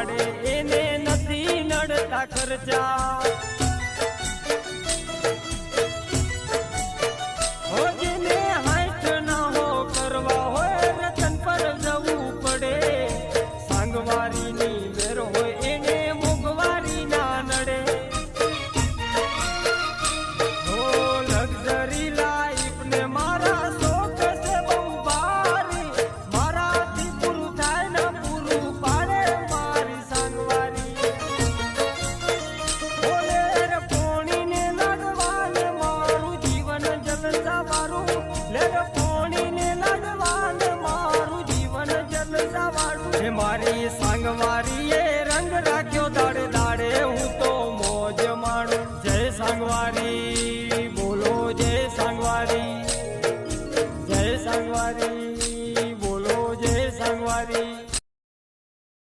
પાડે એને નથી નડતા ખર્ચા. મારી સાંગવા